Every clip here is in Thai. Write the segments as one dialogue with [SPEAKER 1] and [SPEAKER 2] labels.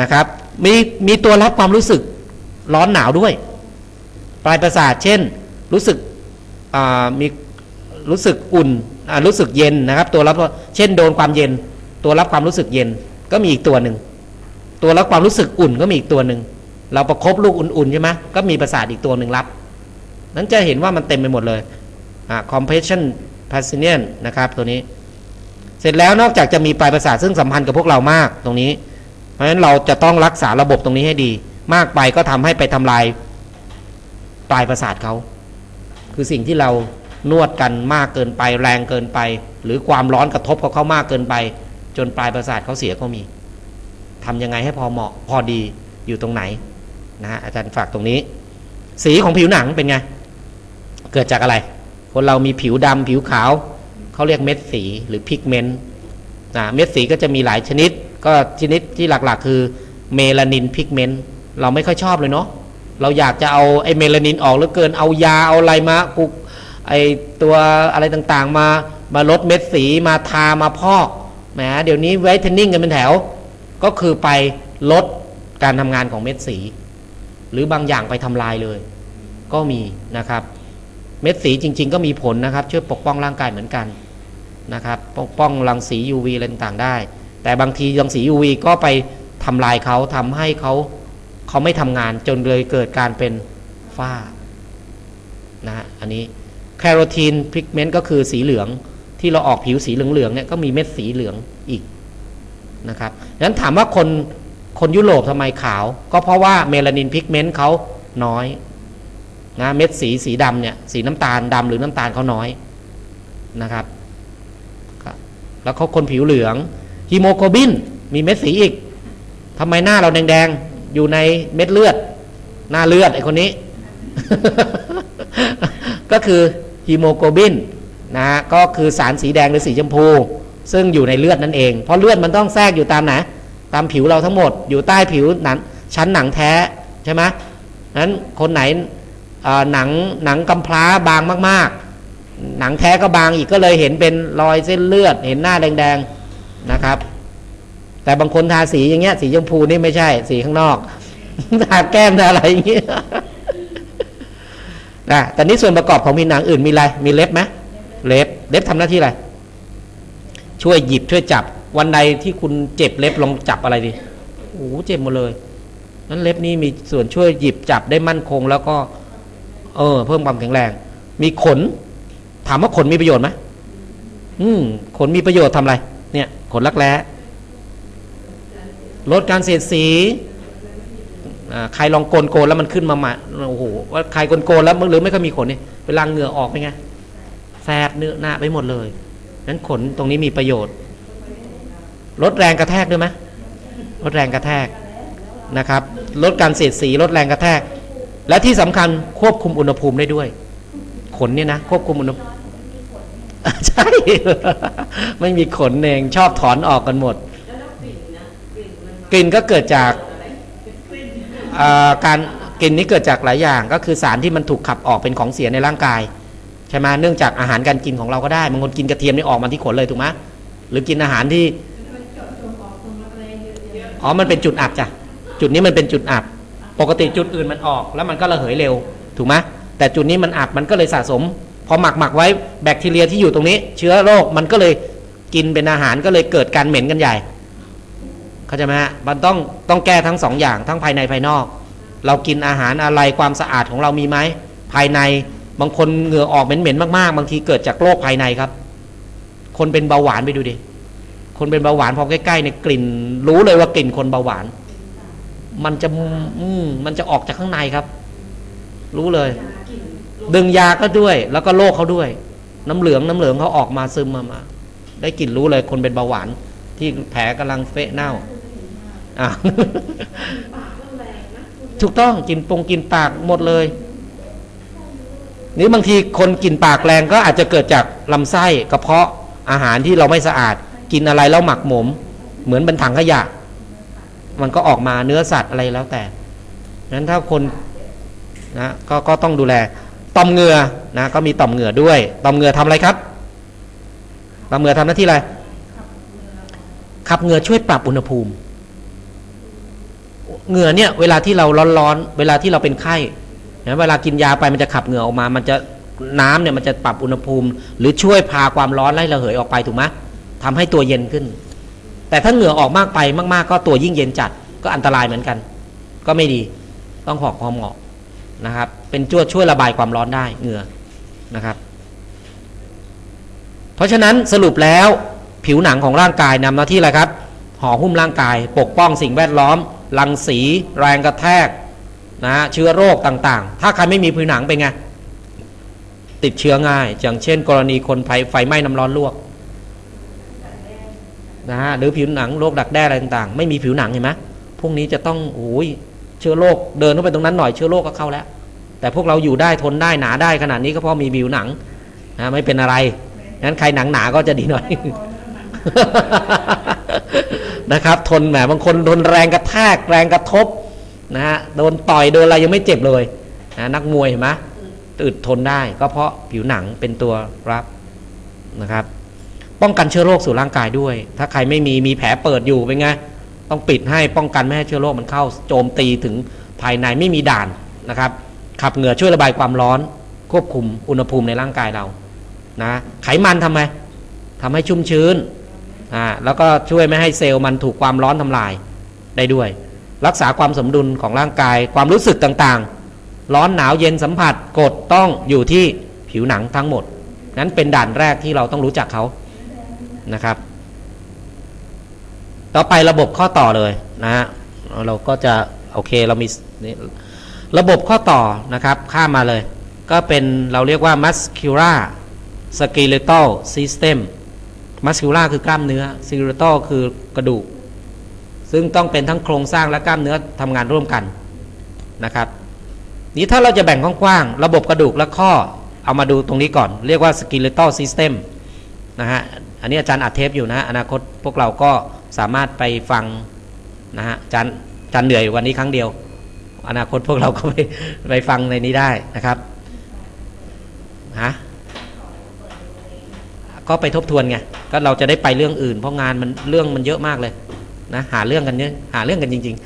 [SPEAKER 1] นะครับมีมีตัวรับความรู้สึกร้อนหนาวด้วย ปลายประสาทเช่น รู้สึกมีรู้สึกอุ่นรู้สึกเย็นนะครับ ตัวรับเช่นโดนความเย็น ตัวรับความรู้สึกเย็นก็มีอีกตัวหนึ่งตัวรับความรู้สึกอุ่นก็มีอีกตัวหนึ่งเราประคบลูกอุ่นๆใช่ไหมก็มีประสาทอีกตัวหนึ่งรับ นั้นจะเห็นว่ามันเต็มไปหมดเลยอ่า compression p a s s i n i a n นะครับตัวนี้ เสร็จแล้วนอกจากจะมีปลายประสาทซึ่งสัมพันธ์กับพวกเรามากตรงนี้ เพราะฉะนั้นเราจะต้องรักษาระบบตรงนี้ให้ดี มากไปก็ทำให้ไปทำลายปลายประสาทเขาคือสิ่งที่เรานวดกันมากเกินไปแรงเกินไป หรือความร้อนกระทบกับเขามากเกินไป จนปลายประสาทเขาเสียก็มีทำยังไงให้พอเหมาะพอดีอยู่ตรงไหนนะฮะอาจารย์ฝากตรงนี้ สีของผิวหนังเป็นไง เกิดจากอะไร คนเรามีผิวดำผิวขาว เขาเรียกเม็ดสีหรือพิกเมนต์นะเม็ดสีก็จะมีหลายชนิด ก็ชนิดที่หลักๆ คือเมลานินพิกเมนต์เราไม่ค่อยชอบเลยเนาะเราอยากจะเอาไอ้เมลานินออกเหลือเกินเอายาเอาอะไรมากุกไอ้ตัวอะไรต่างๆ มามาลดเม็ดสีมาทามาพอกแหมเดี๋ยวนี้ไวท์เทนนิ่งกันเป็นแถว ก็คือไปลดการทำงานของเม็ดสี หรือบางอย่างไปทำลายเลย ก็มีนะครับ เม็ดสีจริง ๆ ก็มีผลนะครับ ช่วยปกป้องร่างกายเหมือนกันนะครับ ปกป้องรังสี UV อะไรต่างๆได้ แต่บางทีรังสี UV ก็ไปทำลายเขาทำให้เขาเขาไม่ทำงานจนเลยเกิดการเป็นฝ้านะฮะอันนี้แคโรทีนพิกเมนต์ก็คือสีเหลืองที่เราออกผิวสีเหลืองๆเนี่ยก็มีเม็ดสีเหลืองอีกนะครับดังนั้นถามว่าคนคนยุโรปทำไมขาว ก็เพราะว่าเมลานินพิกเมนต์เขาน้อย นะเม็ดสีสีดำเนี่ยสีน้ำตาลดำหรือน้ำตาลเขาน้อยนะครับแล้วเขาคนผิวเหลืองฮีโมโกลบินมีเม็ดสีอีกทำไมหน้าเราแดงๆ อยู่ในเม็ดเลือด หน้าเลือดไอคนนี้ ก็คือฮีโมโกลบินนะก็คือสารสีแดงหรือสีชมพู ซึ่งอยู่ในเลือดนั่นเอง เพราะเลือดมันต้องแทรกอยู่ตามไหนตามผิวเราทั้งหมดอยู่ใต้ผิวหนังชั้นหนังแท้ใช่ไหมนั้นคนไหน หนังหนังกำพร้าบางมาก ๆ หนังแท้ก็บางอีกก็เลยเห็นเป็นรอยเส้นเลือด เห็นหน้าแดงๆนะครับ แต่บางคนทาสีอย่างเงี้ยสีชมพูนี่ไม่ใช่ สีข้างนอกทาแก้มทาอะไรอย่างเงี้ยนะแต่นี่ส่วนประกอบของมีหนังอื่นมีอะไรมีเล็บไหมเล็บเล็บทำหน้าที่อะไรช่วยหยิบช่วยจับวันใดที่คุณเจ็บเล็บลองจับอะไรดิโอ้โหเจ็บหมดเลยนั้นเล็บนี่มีส่วนช่วยหยิบจับได้มั่นคงแล้วก็ เออ เพิ่มความแข็งแรง มีขน ถามว่าขนมีประโยชน์ไหมอืมขนมีประโยชน์ทำอะไร เนี่ย ขนรักแร้ลดการเสียดสีใครลองโกนโกนแล้วมันขึ้นมาใหมาโอ้โหว่าใครโกนโกนแล้วหรือไม่ก็มีขนนี่เวลาเหงื่อออกเป็นไงแสบเนื้อหน้าไปหมดเลยนั้นขนตรงนี้มีประโยชน์ ลดแรงกระแทกด้วยไหมลดแรงกระแทกนะครับ ลดการเสียดสีลดแรงกระแทก และที่สำคัญควบคุมอุณหภูมิได้ด้วย ขนเนี่ยนะควบคุมอุณหภูมิใช่ ไม่มีขนเองชอบถอนออกกันหมด กลิ่นก็เกิดจากการกลิ่นนี้เกิดจากหลายอย่าง ก็คือสารที่มันถูกขับออกเป็นของเสียในร่างกายใช่ไหมเนื่องจากอาหารการกินของเราก็ได้บางคนกินกระเทียมนี่ออกมาที่ขนเลยถูกไหมหรือกินอาหารที่อ๋อมันเป็นจุดอับจ้ะจุดนี้มันเป็นจุดอับ ปกติจุดอื่นมันออกแล้วมันก็ระเหยเร็ว ถูกไหมแต่จุดนี้มันอับมันก็เลยสะสม พอหมักหมักไว้แบคทีเรียที่อยู่ตรงนี้ เชื้อโรคมันก็เลยกินเป็นอาหารก็เลยเกิดการเหม็นกันใหญ่เข้าใจไหมฮะมันต้องต้องแก้ทั้งสองอย่างทั้งภายในภายนอก เรากินอาหารอะไรความสะอาดของเรามีไหมภายในบางคนเหงื่อออกเหม็นๆมากๆ บางทีเกิดจากโรคภายในครับ คนเป็นเบาหวานไปดูดิคนเป็นเบาหวานพอใกล้ๆเนี่ยกลิ่น รู้เลยว่ากลิ่นคนเบาหวาน มันจะอืมมันจะออกจากข้างในครับ รู้เลย ดึงยาก็ด้วย แล้วก็โรคเขาด้วย น้ำเหลืองน้ำเหลืองเขาออกมาซึมมามา ได้กลิ่นรู้เลย คนเป็นเบาหวาน ที่แผลกำลังเฟะเน่าอะถูกต้องกินปงกินปากหมดเลย นี่บางทีคนกินปากแรงก็อาจจะเกิดจากลำไส้กระเพาะอาหารที่เราไม่สะอาด กินอะไรแล้วหมักหมม เหมือนเป็นถังขยะ มันก็ออกมาเนื้อสัตว์อะไรแล้วแต่นั้นถ้าคนนะก็ก็ต้องดูแลต่อมเหงื่อนะก็มีต่อมเหงื่อด้วยต่อมเหงื่อทำอะไรครับต่อมเหงื่อทำหน้าที่อะไรขับเหงื่อช่วยปรับอุณหภูมิ เหงื่อเนี่ยเวลาที่เราร้อนๆเวลาที่เราเป็นไข้นะเวลากินยาไปมันจะขับเหงื่อออกมา มันจะน้ำเนี่ยมันจะปรับอุณหภูมิ หรือช่วยพาความร้อนไล่ระเหยออกไปถูกไหมทำให้ตัวเย็นขึ้น แต่ถ้าเหงื่อออกมากไปมากๆ ก็ตัวยิ่งเย็นจัดก็อันตรายเหมือนกัน ก็ไม่ดีต้องหอกพอเหมาะนะครับ เป็นช่วยช่วยระบายความร้อนได้เหงื่อนะครับ เพราะฉะนั้นสรุปแล้วผิวหนังของร่างกายนำหน้าที่อะไรครับห่อหุ้มร่างกาย ปกป้องสิ่งแวดล้อมรังสีแรงกระแทกนะฮะเชื้อโรคต่างๆ ถ้าใครไม่มีผิวหนังเป็นไงติดเชื้อง่าย อย่างเช่น กรณีคนไฟไฟไหม้น้ำร้อนลวก นะฮะหรือผิวหนังโรคดักแด้อะไรต่างๆ ไม่มีผิวหนังเห็นไหมพวกนี้จะต้องโอ้ยเชื้อโรคเดินเข้าไปตรงนั้นหน่อยเชื้อโรคก็เข้าแล้ว แต่พวกเราอยู่ได้ทนได้หนาได้ขนาดนี้ก็เพราะมีผิวหนังนะไม่เป็นอะไรงั้นใครหนังหนาก็จะดีหน่อยนะครับ ทนแหมบางคนโดนแรงกระแทกแรงกระทบนะฮะโดนต่อยโดนอะไรยังไม่เจ็บเลยนะนักมวยเห็นไหมอึดทนได้ก็เพราะผิวหนังเป็นตัวรับนะครับ ป้องกันเชื้อโรคสู่ร่างกายด้วย ถ้าใครไม่มีมีแผลเปิดอยู่เป็นไงต้องปิดให้ป้องกันไม่ให้เชื้อโรคมันเข้าโจมตีถึงภายในไม่มีด่านนะครับ ขับเหงื่อช่วยระบายความร้อน ควบคุมอุณหภูมิในร่างกายเรานะไขมันทำไมทำให้ชุ่มชื้นอ่าแล้วก็ช่วยไม่ให้เซลล์มันถูกความร้อนทำลายได้ด้วย รักษาความสมดุลของร่างกายความรู้สึกต่างๆ ร้อนหนาวเย็นสัมผัสกดต้องอยู่ที่ผิวหนังทั้งหมด นั้นเป็นด่านแรกที่เราต้องรู้จักเขา นะครับ ต่อไประบบข้อต่อเลยนะฮะเราก็จะโอเคเรามีระบบข้อต่อนะครับข้ามมาเลย ก็เป็นเราเรียกว่า muscular skeletal system muscular คือกล้ามเนื้อ skeletal คือกระดูก ซึ่งต้องเป็นทั้งโครงสร้างและกล้ามเนื้อทำงานร่วมกันนะครับนี้ถ้าเราจะแบ่งกว้างๆระบบกระดูกและข้อเอามาดูตรงนี้ก่อน เรียกว่า skeletal system นะฮะ อันนี้อาจารย์อัดเทปอยู่นะ อนาคตพวกเราก็สามารถไปฟังนะฮะอาจารย์อาจารย์เหนื่อยวันนี้ครั้งเดียว อนาคตพวกเราก็ไปไปฟังในนี้ได้นะครับฮะก็ไปทบทวนไงก็เราจะได้ไปเรื่องอื่น เพราะงานมันเรื่องมันเยอะมากเลยนะหาเรื่องกันเยอะหาเรื่องกันจริง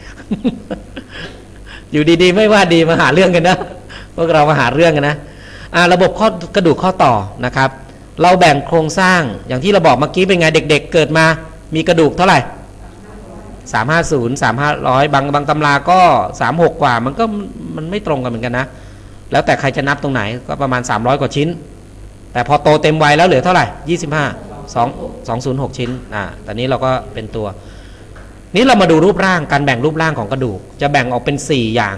[SPEAKER 1] ๆ อยู่ดีๆ ไม่ว่าดีมาหาเรื่องกันนะพวกเรามาหาเรื่องกันนะอ่าระบบข้อกระดูกข้อต่อนะครับ เราแบ่งโครงสร้างอย่างที่เราบอกเมื่อกี้เป็นไงเด็กๆเกิดมา มีกระดูกเท่าไหร่สามห้าศูนย์สามห้าร้อยบางบางตำราก็สามหกกว่า มันก็มันไม่ตรงกันเหมือนกันนะ แล้วแต่ใครจะนับตรงไหนก็ประมาณ300กว่าชิ้น แต่พอโตเต็มวัยแล้วเหลือเท่าไหร่25 2 206ชิ้นอ่าตอนนี้เราก็เป็นตัว นี้เรามาดูรูปร่างการแบ่งรูปร่างของกระดูก จะแบ่งออกเป็น4อย่าง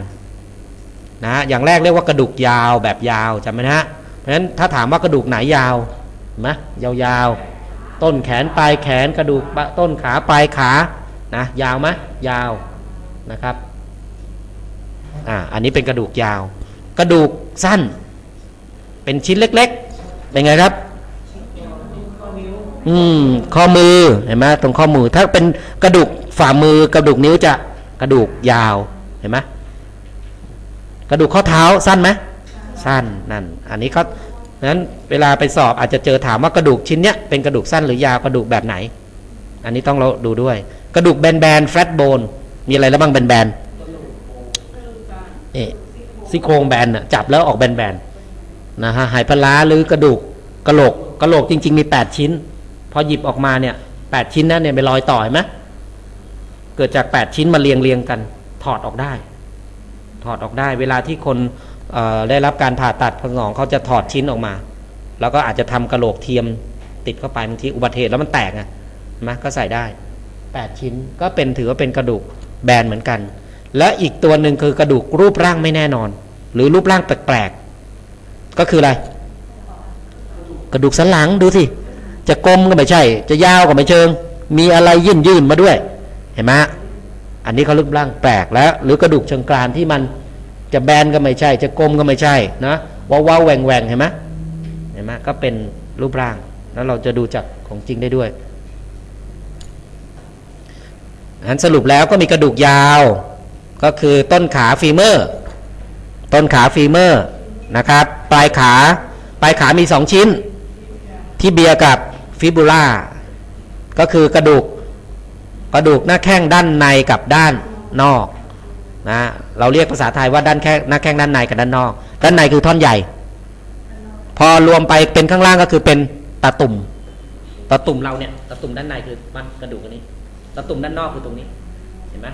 [SPEAKER 1] นะอย่างแรกเรียกว่ากระดูกยาวแบบยาวจำไหมนะฮะเพราะฉะนั้นถ้าถามว่ากระดูกไหนยาว ไหมยาวๆ ต้นแขนปลายแขนกระดูกต้นขาปลายขานะยาวไหมยาวนะครับอ่าอันนี้เป็นกระดูกยาว กระดูกสั้น เป็นชิ้นเล็กๆ เป็นไงครับอืมข้อมือเห็นไหมตรงข้อมือถ้าเป็นกระดูกฝ่ามือกระดูกนิ้วจะกระดูกยาวเห็นไหมกระดูกข้อเท้าสั้นไหมสั้นนั่น อันนี้เขาดัง นั้นเวลาไปสอบอาจจะเจอถามว่ากระดูกชิ้นเนี้ยเป็นกระดูกสั้นหรือยาวกระดูกแบบไหน อันนี้ต้องเราดูด้วย กระดูกแบนๆ flat bone มีอะไรแล้วบ้างแบนๆนี่ซี่โครงแบนน่ะจับแล้วออกแบนๆนะฮะหายปลาร้าหรือกระดูกกระโหลกกระโหลกจริง ๆ มี 8 ชิ้น พอหยิบออกมาเนี่ยแชิ้นนั้นเนี่ยไปรอยต่อเห็นไหมเกิดจาก 8 ชิ้นมาเรียงเรียงกัน ถอดออกได้ ถอดออกได้ เวลาที่คนเอ่อ ได้รับการผ่าตัดผงองเขาจะถอดชิ้นออกมา แล้วก็อาจจะทำกระโหลกเทียมติดเข้าไปบางทีอุบัติเหตุแล้วมันแตกไงเห็นไหมก็ใส่ได้ 8 ชิ้นก็เป็นถือว่าเป็นกระดูกแบนเหมือนกัน และอีกตัวหนึ่งคือกระดูกรูปร่างไม่แน่นอน หรือรูปร่างแปลกๆก็คืออะไร กระดูกสันหลังดูสิจะกลมก็ไม่ใช่ จะยาวก็ไม่เชิง มีอะไรยื่นยื่นมาด้วย เห็นไหมอันนี้เขารูปร่างแปลกแล้ว หรือกระดูกเชิงกรานที่มัน จะแบนก็ไม่ใช่ จะกลมก็ไม่ใช่นะว้าวาวแหว่งแหว่งเห็นไหมเห็นไหมก็เป็นรูปร่าง แล้วเราจะดูจากของจริงได้ด้วยอันสรุปแล้วก็มีกระดูกยาว ก็คือต้นขาฟีเมอร์ ต้นขาฟีเมอร์นะครับ ปลายขา ปลายขามีสองชิ้น ที่เบียกับฟิบูล่าก็คือกระดูกกระดูกหน้าแข้งด้านในกับด้านนอก นะเราเรียกภาษาไทยว่าด้านแข้งหน้าแข้งด้านในกับด้านนอก ด้านในคือท่อนใหญ่ พอรวมไปเป็นข้างล่างก็คือเป็นตาตุ่มตาตุ่มเราเนี่ยตาตุ่มด้านในคือมันกระดูกอันนี้ตาตุ่มด้านนอกคือตรงนี้ เห็นไหม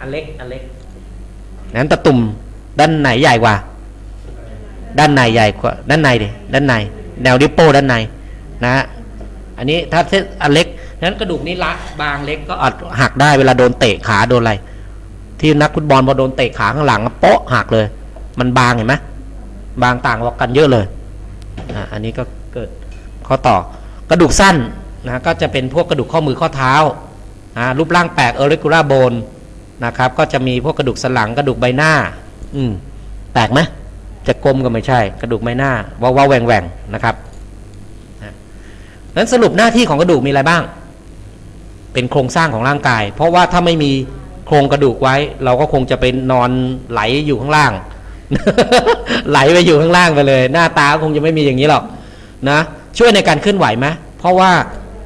[SPEAKER 1] อันเล็กอันเล็กนั้นตาตุ่มด้านไหนใหญ่กว่า ด้านในใหญ่กว่า ด้านในดิด้านใน แนวดิโป้ด้านในนะฮะอันนี้ถ้าเส้นอันเล็กนั้นกระดูกนี้ละบางเล็กก็อาจหักได้เวลาโดนเตะขาโดนอะไร ที่นักฟุตบอลพอโดนเตะขาข้างหลังอะโป๊ะหักเลย มันบางเห็นไหมบางต่างกันเยอะเลยอะอันนี้ก็เกิดข้อต่อกระดูกสั้นนะก็จะเป็นพวกกระดูกข้อมือข้อเท้าอ่ารูปร่างแปลกเออริกูล่าโบนนะครับก็จะมีพวกกระดูกสันหลังกระดูกใบหน้า อืมแปลกไหมจะกลมก็ไม่ใช่ กระดูกไม่หน้าว่าว่าแหว่งแหว่งนะครับนะนั้นสรุปหน้าที่ของกระดูกมีอะไรบ้าง เป็นโครงสร้างของร่างกาย เพราะว่าถ้าไม่มี โครงกระดูกไว้ เราก็คงจะเป็นนอนไหลอยู่ข้างล่าง ไหลไปอยู่ข้างล่างไปเลย หน้าตาก็คงจะไม่มีอย่างนี้หรอกนะช่วยในการเคลื่อนไหวไหมเพราะว่า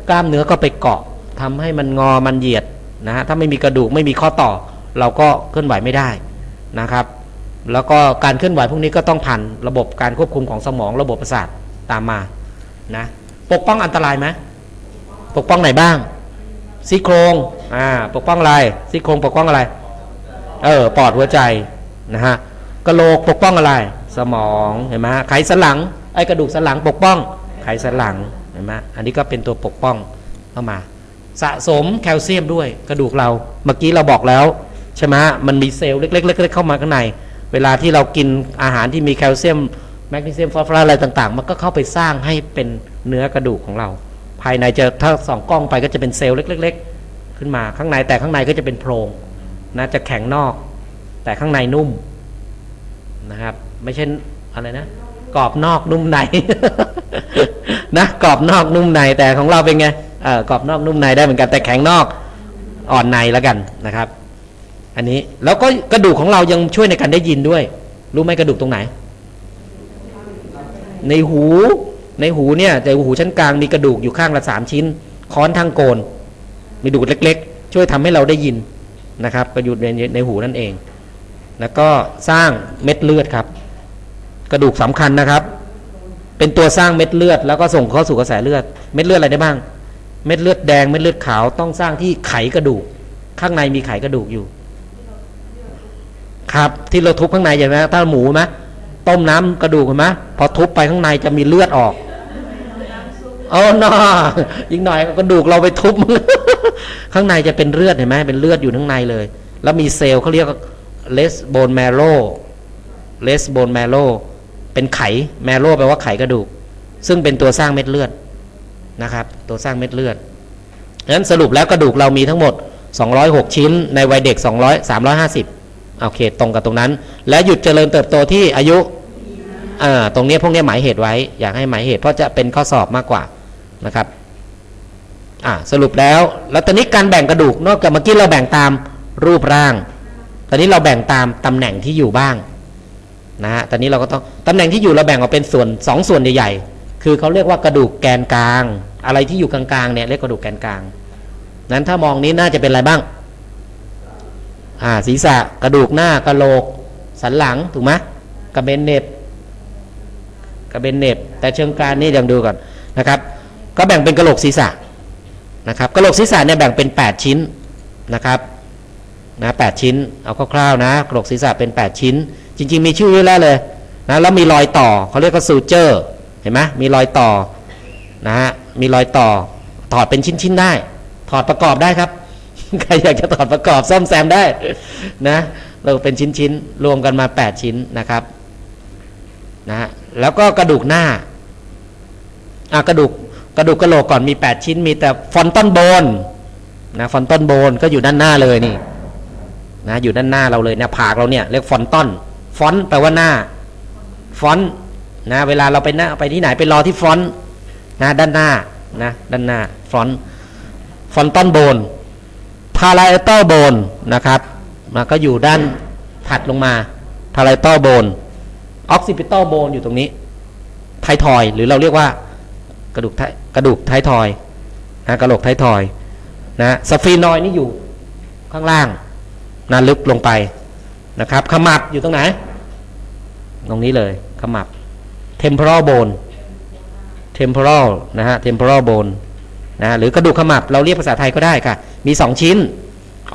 [SPEAKER 1] กล้ามเนื้อก็ไปเกาะทำให้มันงอมันเหยียดนะฮะถ้าไม่มีกระดูกไม่มีข้อต่อ เราก็เคลื่อนไหวไม่ได้นะครับ แล้วก็การเคลื่อนไหวพวกนี้ก็ต้องผ่านระบบการควบคุมของสมองระบบประสาทตามมานะปกป้องอันตรายไหมปกป้องไหนบ้างซี่โครง อ่าปกป้องอะไรซี่โครงปกป้องอะไร เออปอดหัวใจนะฮะกระโหลกปกป้องอะไร สมองเห็นไหมไขสันหลังไอกระดูกสันหลังปกป้อง ไขสันหลังเห็นไหมอันนี้ก็เป็นตัวปกป้องเข้ามา สะสมแคลเซียมด้วยกระดูกเรา เมื่อกี้เราบอกแล้วใช่ไหมมันมีเซลล์เล็กๆเล็กๆเข้ามาข้างใน เวลาที่เรากินอาหารที่มีแคลเซียมแมกนีเซียมฟอสฟอรัสอะไรต่างๆ มันก็เข้าไปสร้างให้เป็นเนื้อกระดูกของเรา ภายในจะถ้าส่องกล้องไปก็จะเป็นเซลล์เล็ก ๆ ขึ้นมาข้างในแต่ข้างในก็จะเป็นโพรงนะจะแข็งนอก แต่ข้างในนุ่มนะครับ ไม่ใช่อะไรนะกรอบนอกนุ่มในนะกรอบนอกนุ่มในแต่ของเราเป็นไงเออกรอบนอกนุ่มในได้เหมือนกันแต่แข็งนอกอ่อนในแล้วกันนะครับ อันนี้แล้วก็กระดูกของเรายังช่วยในการได้ยินด้วย รู้ไหมกระดูกตรงไหน ในหู ในหูเนี่ยแต่หูชั้นกลางมีกระดูกอยู่ข้างละสามชิ้น ค้อนทางโกน มีดูดเล็ก ๆ ช่วยทำให้เราได้ยินนะครับกระดูกในในหูนั่นเอง แล้วก็สร้างเม็ดเลือดครับ กระดูกสำคัญนะครับ เป็นตัวสร้างเม็ดเลือด แล้วก็ส่งเข้าสู่กระแสเลือด เม็ดเลือดอะไรได้บ้าง เม็ดเลือดแดงเม็ดเลือดขาวต้องสร้างที่ไขกระดูก ข้างในมีไขกระดูกอยู่ ครับที่เราทุบข้างในเห็นไหมถ้าหมูไหมต้มน้ำกระดูกเห็นไหมพอทุบไปข้างในจะมีเลือดออก เอาหน่ายิงหน่อยกระดูกเราไปทุบข้างในจะเป็นเลือดเห็นไหมเป็นเลือดอยู่ข้างในเลย แล้วมีเซลล์เขาเรียกเลสโบนแมโรเลสโบนแมโรเป็นไขแมโรแปลว่าไขกระดูก ซึ่งเป็นตัวสร้างเม็ดเลือดนะครับ ตัวสร้างเม็ดเลือดฉะนั้นสรุปแล้วกระดูกเรามีทั้งหมด 206 ชิ้น ในวัยเด็ก 200 350โอเค ตรงกับตรงนั้น และหยุดเจริญเติบโตที่อายุอ่าตรงนี้พวกนี้หมายเหตุไว้ อยากให้หมายเหตุเพราะจะเป็นข้อสอบมากกว่า นะครับอ่าสรุปแล้วแล้วตอนนี้การแบ่งกระดูกนอกจากเมื่อกี้เราแบ่งตามรูปร่าง ตอนนี้เราแบ่งตามตำแหน่งที่อยู่บ้างนะฮะตอนนี้เราก็ต้องตำแหน่งที่อยู่เราแบ่งออกเป็นส่วนสองส่วนใหญ่ๆคือเขาเรียกว่ากระดูกแกนกลาง อะไรที่อยู่กลางๆเนี่ยเรียกกระดูกแกนกลาง นั้นถ้ามองนี้น่าจะเป็นอะไรบ้างอ่าศีรษะกระดูกหน้ากระโหลกสันหลังถูกไหมกระเบนเน็บกระเบนเน็บแต่เชิงกรานนี่เดี๋ยวดูก่อนนะครับ ก็แบ่งเป็นกระโหลกศีรษะนะครับกระโหลกศีรษะเนี่ยแบ่งเป็น 8 ชิ้นนะครับนะแชิ้นเอาคร่าวๆนะกระโหลกศีรษะเป็น 8 ชิ้น จริง ๆ มีชื่อไว้แล้วเลยนะแล้วมีรอยต่อเขาเรียกว่าซูเจอร์เห็นไหมมีรอยต่อนะฮะมีรอยต่อถอดเป็นชิ้นๆได้ ถอดประกอบได้ครับใครอยากจะถอดประกอบซ่อมแซมได้นะเราเป็นชิ้นๆรวมกันมา 8 ชิ้นนะครับนะแล้วก็กระดูกหน้าอะกระดูก กระดูกกระโหลกก่อนมี 8 ชิ้น มีแต่ฟอนต้นโบนนะฟอนต้นโบนก็อยู่ด้านหน้าเลยนี่นะอยู่ด้านหน้าเราเลยเนี่ยผากเราเนี่ยเรียกฟอนต้นฟอนแปลว่าหน้าฟอนนะเวลาเราไปหน้าไปที่ไหนไปรอที่ฟอนนะด้านหน้านะด้านหน้าฟอนฟอนต้นโบนพาราเอตโบนนะครับมันก็อยู่ด้านถัดลงมาพาราเอตโบนออกซิปิตอโบนอยู่ตรงนี้ไททอยหรือเราเรียกว่า กระดูกทกระดูกท้ายทอยนะกระโหลกท้ายทอยนะสฟีนอยนี่อยู่ข้างล่างนะลึกลงไปนะครับขมับอยู่ตรงไหน ตรงนี้เลยขมับ temporal bone temporal นะฮะ temporal bone นะหรือกระดูกขมับเราเรียกภาษาไทยก็ได้ค่ะ มี 2 ชิ้น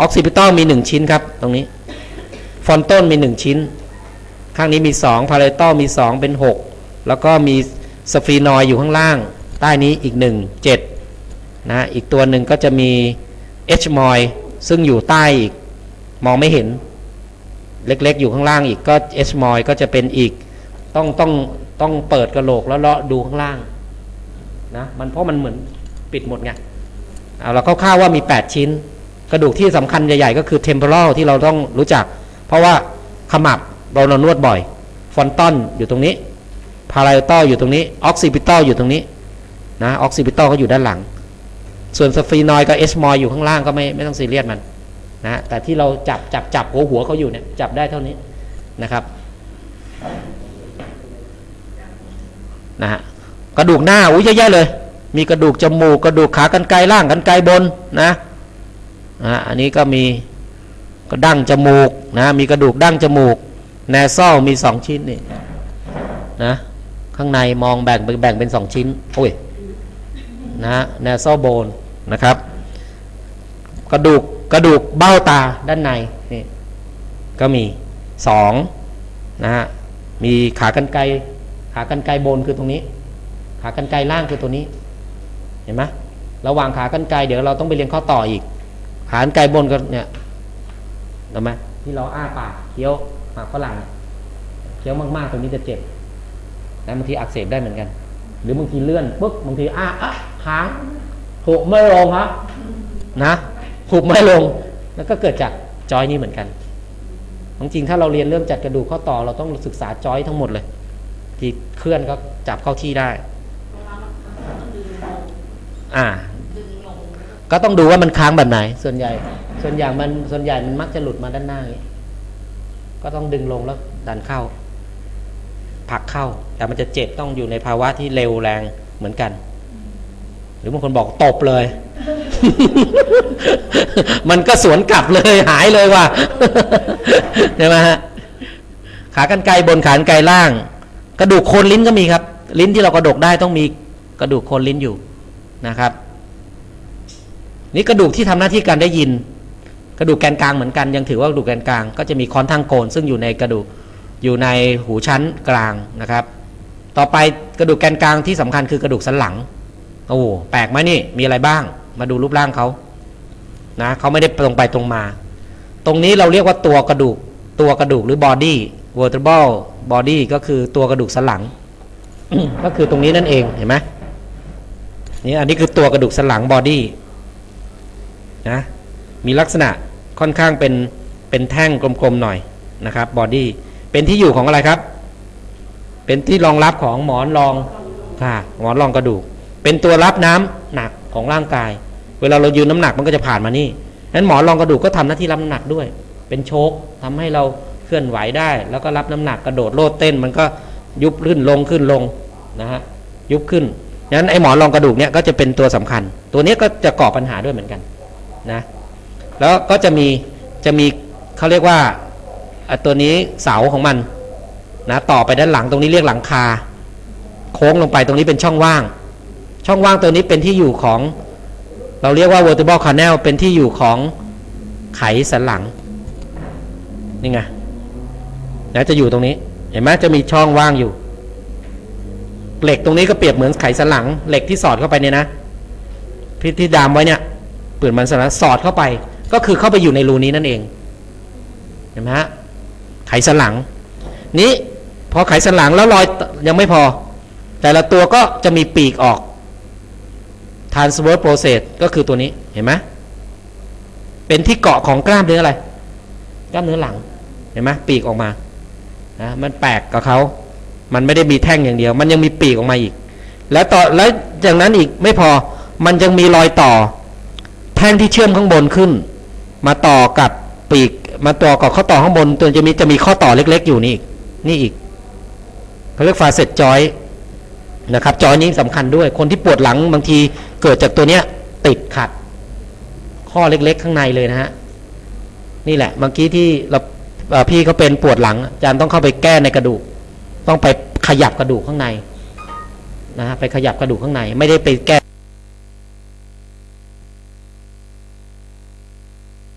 [SPEAKER 1] occipital มี 1 ชิ้นครับ ตรงนี้ frontal มี 1 ชิ้น ข้างนี้มี 2 parietal มี 2 เป็น 6 แล้วก็มีสฟีนอยอยู่ข้างล่าง ใต้นี้อีก 1 7นะฮะอีกตัวหนึ่งก็จะมี h m o y ซึ่งอยู่ใต้อีก มองไม่เห็น เล็กๆ อยู่ข้างล่างอีกก็ h m o y ก็จะเป็นอีก ต้องต้องต้องเปิดกระโหลกแล้วเลาะดูข้างล่างนะมันเพราะมันเหมือนปิดหมดไงเอาเราคร่าวๆว่ามี 8 ชิ้น กระดูกที่สำคัญใหญ่ๆ ก็คือ temporal ที่เราต้องรู้จัก เพราะว่าขมับเราเรานวดบ่อย ฟอนตอนอยู่ตรงนี้ พารา i ต a l อยู่ตรงนี้ ออกซิปิตอลอยู่ตรงนี้ นะออกซิปิตอลก็อยู่ด้านหลัง ส่วนสฟีนอยกับเอสมอยอยู่ข้างล่างก็ไม่ไม่ต้องซีเรียสมันนะแต่ที่เราจับจับจับหัวหัวเขาอยู่เนี่ยจับได้เท่านี้นะครับนะฮะกระดูกหน้าอุ้ยเยอะแยะเลย มีกระดูกจมูกกระดูกขากรรไกรล่างกรรไกรบนนะนะอันนี้ก็มีก็ดั้งจมูกนะมีกระดูกดั้งจมูกแนซ่อมีสองชิ้นนี่นะข้างในมองแบ่งแบ่งเป็นสองชิ้นโอ้ย นะฮะ nasal bone นะครับ กระดูกกระดูกเบ้าตาด้านในนี่ก็มีสองนะฮะ มีขากรรไกรขากรรไกรบนคือตรงนี้ ขากรรไกรล่างคือตัวนี้ เห็นไหมระหว่างขากรรไกรเดี๋ยวเราต้องไปเรียนข้อต่ออีก ขากรรไกรบนก็เนี่ยเห็นไหมที่เราอ้าปากเคี้ยวหมากฝรั่งเคี้ยวมากๆตรงนี้จะเจ็บนะบางทีอักเสบได้เหมือนกัน หรือบางทีเลื่อนปุ๊บบางทีอ้าอะ ค้างหุบไม่ลงครับนะหุบไม่ลง แล้วก็เกิดจากจอยนี้เหมือนกันจริงๆถ้าเราเรียนเรื่องจัดกระดูกข้อต่อเราต้องศึกษาจอยทั้งหมดเลย ที่เคลื่อนก็จับเข้าที่ได้ อ่า ก็ต้องดูว่ามันค้างแบบไหน ส่วนใหญ่ ส่วนใหญ่มันส่วนใหญ่มันมักจะหลุดมาด้านหน้าอย่างนี้ก็ต้องดึงลงแล้วดันเข้าผักเข้า แต่มันจะเจ็บต้องอยู่ในภาวะที่เร็วแรงเหมือนกัน หรือบางคนบอกตบเลย มันก็สวนกลับเลยหายเลยว่ะใช่ไหมฮะขากรรไกรบนขากรรไกรล่าง กระดูกโคนลิ้นก็มีครับ ลิ้นที่เรากระดกได้ต้องมีกระดูกโคนลิ้นอยู่นะครับ นี่กระดูกที่ทำหน้าที่การได้ยิน กระดูกแกนกลางเหมือนกันยังถือว่ากระดูกแกนกลาง ก็จะมีคอนทางโกนซึ่งอยู่ในกระดูกอยู่ในหูชั้นกลางนะครับ ต่อไปกระดูกแกนกลางที่สำคัญคือกระดูกสันหลัง โอ้แปลกไหมนี่มีอะไรบ้าง มาดูรูปร่างเขานะเขาไม่ได้ตรงไปตรงมา ตรงนี้เราเรียกว่าตัวกระดูก ตัวกระดูกหรือ body vertebral body ก็คือตัวกระดูกสันหลัง ก็คือตรงนี้นั่นเองเห็นไหมนี่อันนี้คือตัวกระดูกสันหลัง body นะมีลักษณะค่อนข้างเป็นเป็นแท่งกลมๆหน่อยนะครับ body เป็นที่อยู่ของอะไรครับ เป็นที่รองรับของหมอนรองค่ะหมอนรองกระดูก เป็นตัวรับน้ำหนักของร่างกาย เวลาเรายืนน้ำหนักมันก็จะผ่านมานี่นั้นหมอนรองกระดูกก็ทำหน้าที่รับน้ำหนักด้วย เป็นโชคทำให้เราเคลื่อนไหวได้ แล้วก็รับน้ำหนักกระโดดโลดเต้น มันก็ยุบขึ้นลงขึ้นลงนะฮะยุบขึ้นนั้นไอ้หมอนรองกระดูกเนี่ยก็จะเป็นตัวสำคัญ ตัวนี้ก็จะก่อปัญหาด้วยเหมือนกันนะแล้วก็จะมีจะมีเขาเรียกว่าตัวนี้เสาของมันนะต่อไปด้านหลังตรงนี้เรียกหลังคา โค้งลงไปตรงนี้เป็นช่องว่าง ช่องว่างตัวนี้เป็นที่อยู่ของ เราเรียกว่า vertebral canal เป็นที่อยู่ของไขสันหลัง นี่ไงนะจะอยู่ตรงนี้ เห็นไหมจะมีช่องว่างอยู่ เหล็กตรงนี้ก็เปรียบเหมือนไขสันหลัง เหล็กที่สอดเข้าไปเนี่ยนะที่ดามไว้เนี่ยเปลือกมันสนหลังสอดเข้าไป ก็คือเข้าไปอยู่ในรูนี้นั่นเอง เห็นไหมฮะ ไขสันหลัง นี้พอไขสันหลังแล้วรอยยังไม่พอ แต่ละตัวก็จะมีปีกออก transverse process ก็คือตัวนี้เห็นไหมเป็นที่เกาะของกล้ามเนื้ออะไร กล้ามเนื้อหลังเห็นไหมปีกออกมานะมันแปลกกับเขามันไม่ได้มีแท่งอย่างเดียว มันยังมีปีกออกมาอีก แล้วต่อแล้วจากนั้นอีกไม่พอมันยังมีรอยต่อ แท่งที่เชื่อมข้างบนขึ้น มาต่อกับปีกมาต่อกับข้อต่อข้างบน ตัวจะมีจะมีข้อต่อเล็ก ๆ อยู่นี่อีกนี่อีกเขาเรียกฟาเซตจอยนะครับจอยนี้สำคัญด้วยคนที่ปวดหลังบางที เกิดจากตัวเนี้ยติดขัด ข้อเล็กๆ ข้างในเลยนะฮะนี่แหละเมื่อกี้ที่เราพี่เขาเป็นปวดหลังอาจารย์ต้องเข้าไปแก้ในกระดูก ต้องไปขยับกระดูกข้างในนะฮะไปขยับกระดูกข้างใน ไม่ได้ไปแก้